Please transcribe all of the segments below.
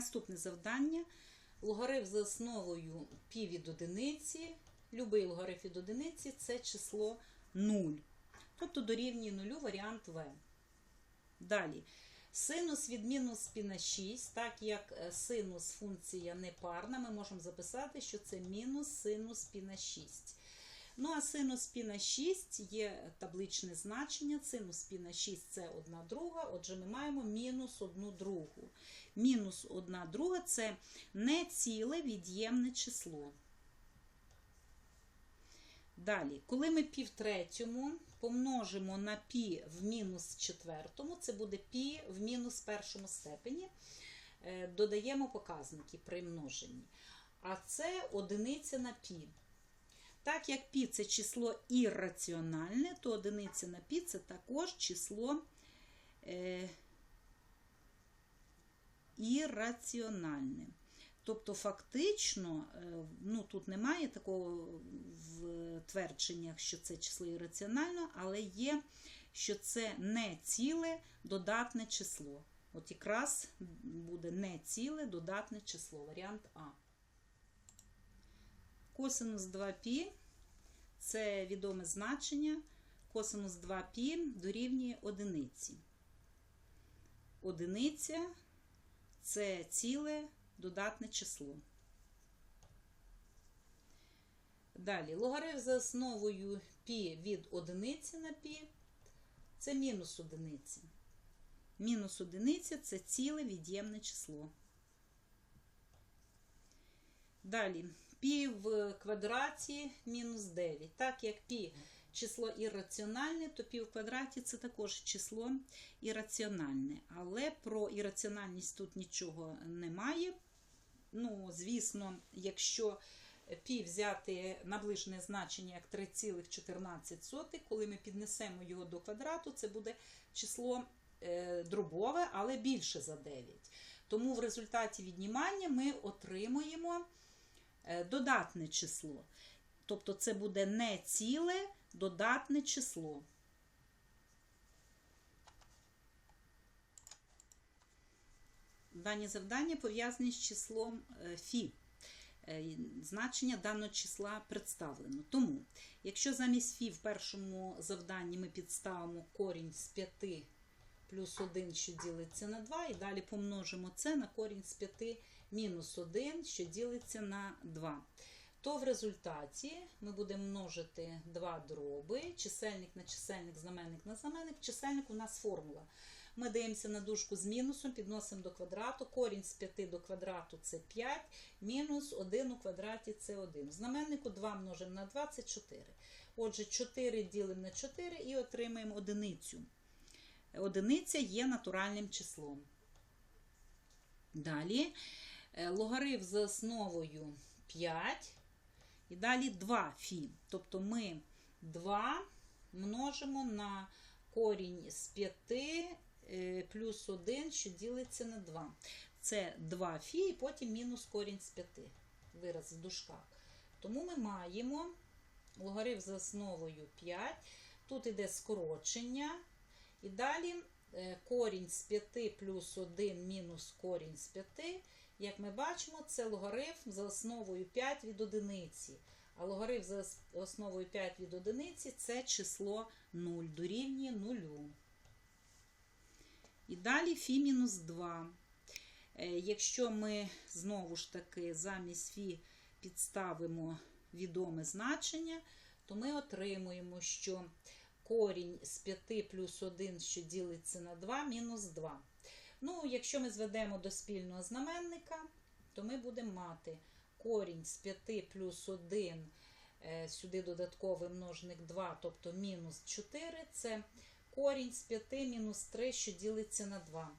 Наступне завдання. Логарифм за основою π від одиниці. Любий логарифм від одиниці це число 0. Тобто дорівнює 0 варіант В. Далі. Синус від мінус пі на 6, так як е, синус функція непарна, ми можемо записати, що це мінус синус пі на 6. Ну, а синус пі на 6 є табличне значення. Синус пі на 6 це 1 друга, отже, ми маємо мінус 1 другу. Мінус 1 друга це не ціле від'ємне число. Далі, коли ми пів третьому помножимо на пі в мінус четвертому, це буде пі в мінус першому степені, е, додаємо показники при множенні. А це одиниця на пі. Так як пі це число ірраціональне, то одиниця на пі це також число е, ірраціональне. Тобто, фактично, е, ну, тут немає такого в твердженнях, що це число ірраціонально, але є, що це не ціле додатне число. От якраз буде не ціле додатне число, варіант А. Косинус 2π це відоме значення. Косинус 2π дорівнює одиниці. Одиниця це ціле додатне число. Далі, логарифм за основою π від одиниці на π це мінус одиниці. Мінус одиниця це ціле від'ємне число. Далі, пі в квадраті мінус 9. Так як пі число ірраціональне, то пі в квадраті це також число ірраціональне. Але про ірраціональність тут нічого немає. Ну, звісно, якщо пі взяти наближне значення як 3,14, коли ми піднесемо його до квадрату, це буде число е, дробове, але більше за 9. Тому в результаті віднімання ми отримуємо додатне число. Тобто це буде не ціле додатне число. Дані завдання пов'язані з числом е, Фі. Е, Значення даного числа представлено. Тому, якщо замість Фі в першому завданні ми підставимо корінь з 5 плюс 1, що ділиться на 2, і далі помножимо це на корінь з 5 мінус 1, що ділиться на 2, то в результаті ми будемо множити два дроби, чисельник на чисельник, знаменник на знаменник. Чисельник у нас формула. Ми дивимося на дужку з мінусом, підносимо до квадрату. Корінь з 5 до квадрату це 5, мінус 1 у квадраті це 1. В знаменнику 2 множимо на 2 це 4. Отже, 4 ділимо на 4 і отримаємо одиницю. Одиниця є натуральним числом. Далі логарифм за основою 5. І далі 2 фі. Тобто ми 2 множимо на корінь з 5 е, плюс 1, що ділиться на 2. Це 2 фі, і потім мінус корінь з 5. Вираз в дужках. Тому ми маємо логарифм за основою 5. Тут іде скорочення. І далі е, корінь з 5 плюс 1 мінус корінь з 5. Як ми бачимо, це логарифм за основою 5 від одиниці. А логарифм за основою 5 від одиниці це число 0, дорівнює 0. І далі фі мінус 2. Е, Якщо ми знову ж таки замість фі підставимо відоме значення, то ми отримуємо, що корінь з 5 плюс 1, що ділиться на 2, мінус 2. Ну, якщо ми зведемо до спільного знаменника, то ми будемо мати корінь з 5 плюс 1, е, сюди додатковий множник 2, тобто мінус 4, це корінь з 5 мінус 3, що ділиться на 2.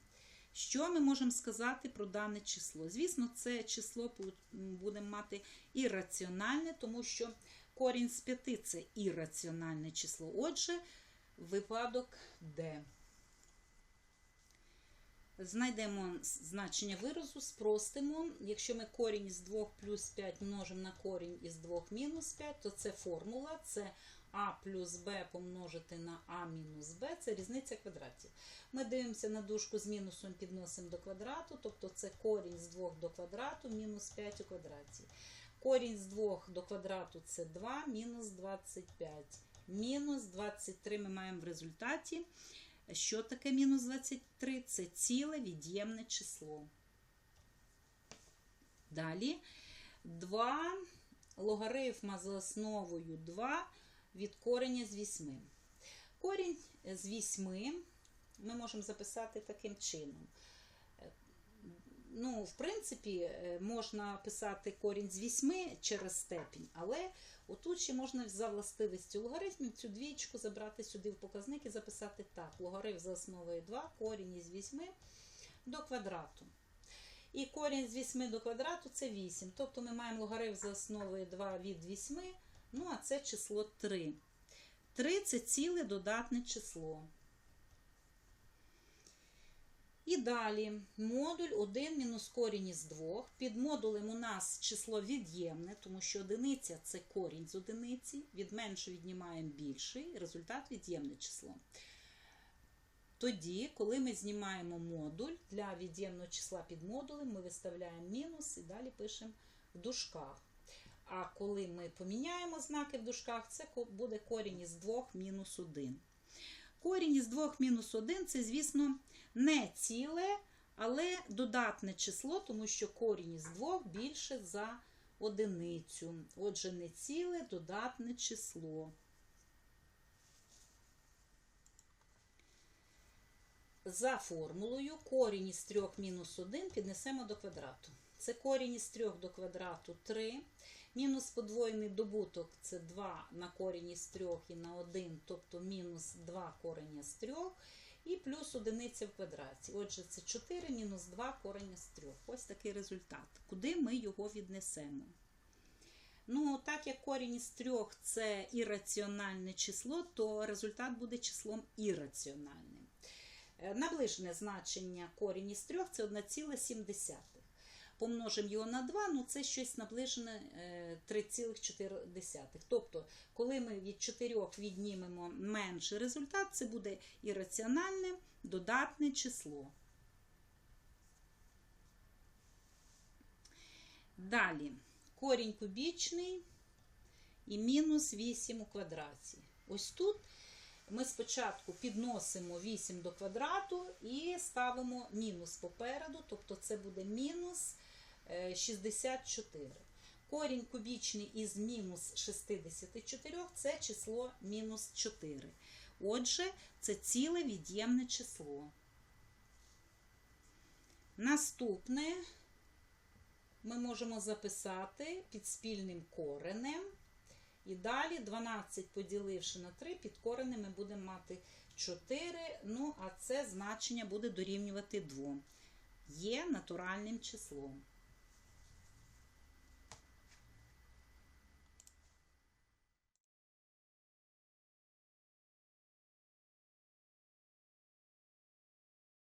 Що ми можемо сказати про дане число? Звісно, це число будемо мати ірраціональне, тому що корінь з 5 це ірраціональне число. Отже, випадок Д. Знайдемо значення виразу, спростимо. Якщо ми корінь із 2 плюс 5 множимо на корінь із 2 мінус 5, то це формула, це а плюс b помножити на а мінус b, це різниця квадратів. Ми дивимося на дужку з мінусом, підносимо до квадрату, тобто це корінь з 2 до квадрату мінус 5 у квадраті. Корінь з 2 до квадрату це 2, мінус 25. Мінус 23 ми маємо в результаті. Що таке мінус 23? Це ціле від'ємне число. Далі 2 логарифма за основою 2 від кореня з 8. Корінь з 8 ми можемо записати таким чином. Ну, в принципі, е, можна писати корінь з 8 через степінь, але отут ще можна за властивістю логарифмів цю двічку забрати сюди в показник і записати так. Логарифм за основою 2, корінь із 8 до квадрату. І корінь з 8 до квадрату це 8. Тобто ми маємо логарифм за основою 2 від 8, ну а це число 3. 3 це ціле додатне число. І далі модуль 1 мінус корінь із 2. Під модулем у нас число від'ємне, тому що одиниця це корінь з одиниці. Від менше віднімаємо більший, результат від'ємне число. Тоді, коли ми знімаємо модуль для від'ємного числа під модулем, ми виставляємо мінус і далі пишемо в дужках. А коли ми поміняємо знаки в дужках, це буде корінь із 2 мінус 1. Корінь із 2 мінус 1 це, звісно, не ціле, але додатне число, тому що корінь із 2 більше за одиницю. Отже, не ціле додатне число. За формулою корінь із 3 мінус 1 піднесемо до квадрату. Це корінь із 3 до квадрату 3. Мінус подвоєний добуток це 2 на корінь із 3 і на 1, тобто мінус 2 корення з 3. І плюс одиниця в квадраті. Отже, це 4 мінус 2 корення з 3. Ось такий результат. Куди ми його віднесемо? Ну, так як корінь із 3 це ірраціональне число, то результат буде числом ірраціональним. Наближене значення корінь із 3 це 1,7. Помножимо його на 2, ну це щось наближене 3,4. Тобто, коли ми від 4 віднімемо менший результат, це буде ірраціональне додатне число. Далі корінь кубічний і мінус 8 у квадраті. Ось тут ми спочатку підносимо 8 до квадрату і ставимо мінус попереду, тобто це буде мінус 64. Корінь кубічний із мінус 64 це число мінус 4. Отже, це ціле від'ємне число. Наступне ми можемо записати під спільним коренем. І далі 12 поділивши на 3, під коренем ми будемо мати 4, ну, а це значення буде дорівнювати 2. Є натуральним числом.